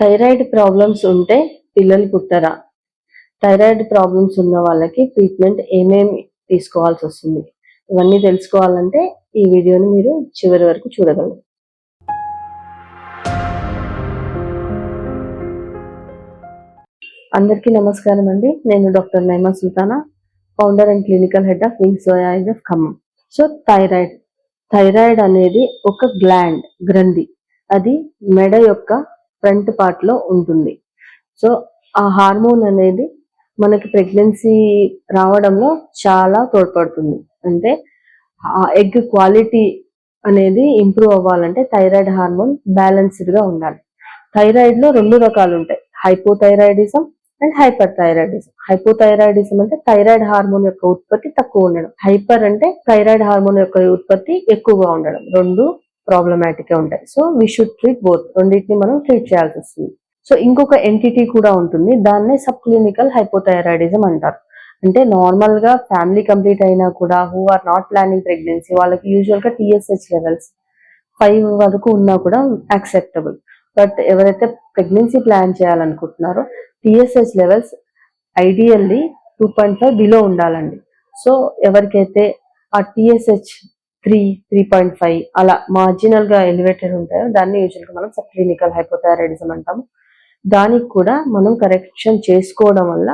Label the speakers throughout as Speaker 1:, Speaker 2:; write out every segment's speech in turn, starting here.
Speaker 1: Thyroid problems ఉంటే పిల్లలు పుట్టరా? Thyroid problems ఉన్న వాళ్ళకి ట్రీట్మెంట్ ఏమేమి తీసుకోవాల్సి వస్తుంది? ఇవన్నీ తెలుసుకోవాలంటే ఈ వీడియోని మీరు చివరి వరకు చూడగలరు. అందరికీ నమస్కారం అండి. నేను doctor Naima Sultana founder and clinical head of Wings of Khammam so thyroid thyroid అనేది ఒక గ్లాండ్ గ్రంథి. అది మెడ యొక్క ఫ్రంట్ పార్ట్లో ఉంటుంది. సో ఆ హార్మోన్ అనేది మనకి ప్రెగ్నెన్సీ రావడంలో చాలా తోడ్పడుతుంది. అంటే ఆ ఎగ్ క్వాలిటీ అనేది ఇంప్రూవ్ అవ్వాలంటే థైరాయిడ్ హార్మోన్ బ్యాలెన్స్డ్గా ఉండాలి. థైరాయిడ్లో రెండు రకాలు ఉంటాయి. Hypothyroidism and hyperthyroidism hypothyroidism అంటే థైరాయిడ్ హార్మోన్ యొక్క ఉత్పత్తి తక్కువ ఉండడం. హైపర్ అంటే థైరాయిడ్ హార్మోన్ యొక్క ఉత్పత్తి ఎక్కువగా ఉండడం. రెండు ప్రాబ్లమాటిక్గా ఉంటాయి. So we should treat both రెండింటిని మనం ట్రీట్ చేయాల్సి వస్తుంది. సో ఇంకొక ఎంటిటీ కూడా ఉంటుంది. దాన్నే సబ్ క్లినికల్ హైపోథైరాయిడిజం అంటారు. అంటే నార్మల్గా ఫ్యామిలీ కంప్లీట్ అయినా కూడా who are not planning pregnancy వాళ్ళకి యూజువల్గా టిఎస్హెచ్ లెవెల్స్ ఫైవ్ వరకు ఉన్నా కూడా యాక్సెప్టబుల్ బట్ ఎవరైతే ప్రెగ్నెన్సీ ప్లాన్ చేయాలనుకుంటున్నారో TSH levels ideally two point five below ఉండాలండి. సో ఎవరికైతే ఆ TSH three three point five అలా మార్జినల్గా ఎలివేటెడ్ ఉంటాయో దాన్ని యూజువల్గా మనం సబ్ క్లినికల్ హైపోథైరాయిడిజం అంటాము. దానికి కూడా మనం కరెక్షన్ చేసుకోవడం వల్ల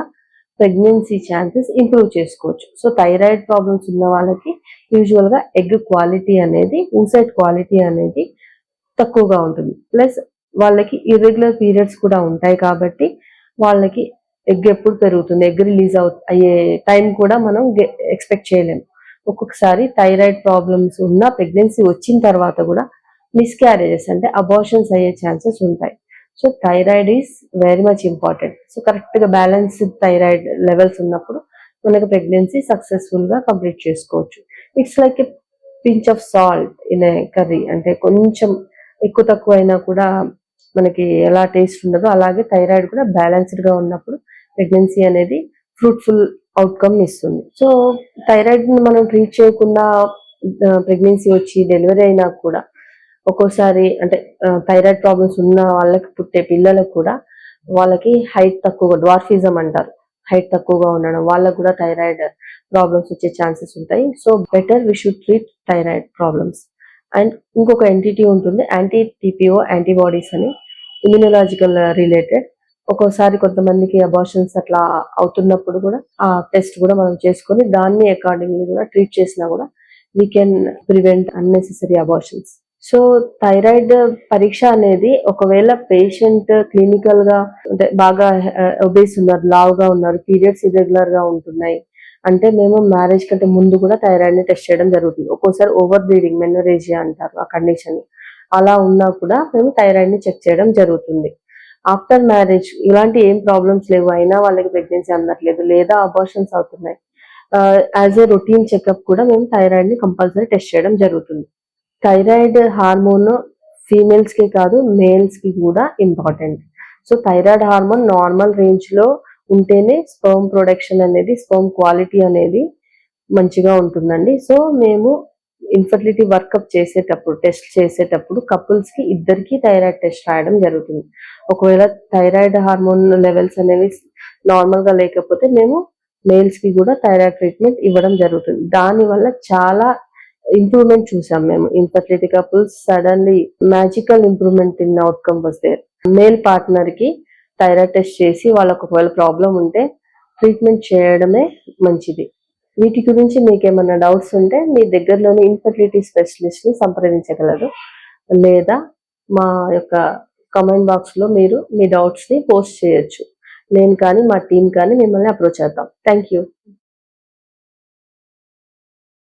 Speaker 1: ప్రెగ్నెన్సీ ఛాన్సెస్ ఇంప్రూవ్ చేసుకోవచ్చు. సో థైరాయిడ్ ప్రాబ్లమ్స్ ఉన్న వాళ్ళకి యూజువల్గా ఎగ్ క్వాలిటీ అనేది ఊసైడ్ క్వాలిటీ అనేది తక్కువగా ఉంటుంది. ప్లస్ వాళ్ళకి ఇర్రెగ్యులర్ పీరియడ్స్ కూడా ఉంటాయి కాబట్టి వాళ్ళకి ఎగ్ ఎప్పుడు పెరుగుతుంది ఎగ్ రిలీజ్ అవు అయ్యే టైం కూడా మనం ఎక్స్పెక్ట్ చేయలేము. ఒక్కొక్కసారి థైరాయిడ్ ప్రాబ్లమ్స్ ఉన్న ప్రెగ్నెన్సీ వచ్చిన తర్వాత కూడా మిస్క్యారేజెస్ అంటే అబార్షన్స్ అయ్యే ఛాన్సెస్ ఉంటాయి. So thyroid is very much important so కరెక్ట్గా బ్యాలెన్స్డ్ థైరాయిడ్ లెవెల్స్ ఉన్నప్పుడు మనకు ప్రెగ్నెన్సీ సక్సెస్ఫుల్గా కంప్లీట్ చేసుకోవచ్చు. It's like a pinch of salt in a curry అంటే కొంచెం ఎక్కువ తక్కువ అయినా కూడా మనకి ఎలా టేస్ట్ ఉండదో అలాగే థైరాయిడ్ కూడా బ్యాలెన్స్డ్గా ఉన్నప్పుడు ప్రెగ్నెన్సీ అనేది ఫ్రూట్ఫుల్ అవుట్కమ్ ఇస్తుంది. సో థైరాయిడ్ మనం ట్రీట్ చేయకుండా ప్రెగ్నెన్సీ వచ్చి డెలివరీ అయినా కూడా ఒక్కోసారి అంటే థైరాయిడ్ ప్రాబ్లమ్స్ ఉన్న వాళ్ళకి పుట్టే పిల్లలకు కూడా వాళ్ళకి హైట్ తక్కువగా డ్వార్ఫిజం అంటారు. హైట్ తక్కువగా ఉండడం వాళ్ళకు కూడా థైరాయిడ్ ప్రాబ్లమ్స్ వచ్చే ఛాన్సెస్ ఉంటాయి. So better we should treat thyroid problems and ఇంకొక ఎంటిటీ ఉంటుంది యాంటీ టీపీఓ యాంటీబాడీస్ అని ఇమ్యూనలాజికల్ రిలేటెడ్ ఒక్కోసారి కొంతమందికి అబార్షన్స్ అట్లా అవుతున్నప్పుడు కూడా ఆ టెస్ట్ కూడా మనం చేసుకొని దాన్ని అకార్డింగ్లీ కూడా ట్రీట్ చేసినా కూడా we can prevent unnecessary abortions so thyroid పరీక్ష అనేది ఒకవేళ పేషెంట్ క్లినికల్గా అంటే బాగా ఒబేస్ ఉన్నారు లావుగా ఉన్నారు పీరియడ్స్ ఇర్రెగ్యులర్గా ఉంటున్నాయి అంటే మేము మ్యారేజ్ కంటే ముందు కూడా థైరాయిడ్ని టెస్ట్ చేయడం జరుగుతుంది. ఒక్కోసారి ఓవర్ బ్లీడింగ్ మెనోరేజియా అంటారు ఆ కండిషన్ అలా ఉన్నా కూడా మేము థైరాయిడ్ని చెక్ చేయడం జరుగుతుంది. ఆఫ్టర్ మ్యారేజ్ ఇలాంటి ఏం ప్రాబ్లమ్స్ లేవు. అయినా వాళ్ళకి ప్రెగ్నెన్సీ అందట్లేదు. లేదా అబార్షన్స్ అవుతున్నాయి. యాజ్ ఏ రొటీన్ చెకప్ కూడా మేము థైరాయిడ్ని కంపల్సరీ టెస్ట్ చేయడం జరుగుతుంది. థైరాయిడ్ హార్మోన్ ఫీమేల్స్కి కాదు మేల్స్కి కూడా important so thyroid hormone normal రేంజ్లో ఉంటేనే స్పర్మ్ ప్రొడక్షన్ అనేది స్పర్మ్ క్వాలిటీ అనేది మంచిగా ఉంటుందండి. సో మేము ఇన్ఫర్టిలిటీ వర్కప్ చేసేటప్పుడు టెస్ట్ చేసేటప్పుడు కపుల్స్కి ఇద్దరికి థైరాయిడ్ టెస్ట్ రాయడం జరుగుతుంది. ఒకవేళ థైరాయిడ్ హార్మోన్ లెవెల్స్ అనేవి నార్మల్గా లేకపోతే మేము మేల్స్కి కూడా థైరాయిడ్ ట్రీట్మెంట్ ఇవ్వడం జరుగుతుంది. దాని వల్ల చాలా ఇంప్రూవ్మెంట్ చూసాం మేము. Infertility couples suddenly magical improvement in outcome వస్తే మేల్ పార్ట్నర్కి థైరాయిడ్ టెస్ట్ చేసి వాళ్ళకు ఒకవేళ ప్రాబ్లం ఉంటే ట్రీట్మెంట్ చేయడమే మంచిది. వీటి గురించి మీకు ఏమైనా డౌట్స్ ఉంటే మీ దగ్గరలోని ఇన్ఫర్టిలిటీ స్పెషలిస్ట్ని సంప్రదించగలరు. లేదా మా యొక్క కామెంట్ బాక్స్లో మీరు మీ డౌట్స్ని పోస్ట్ చేయొచ్చు. నేను కానీ మా టీం కానీ మిమ్మల్ని అప్రోచ్ అవుతాం థ్యాంక్ యూ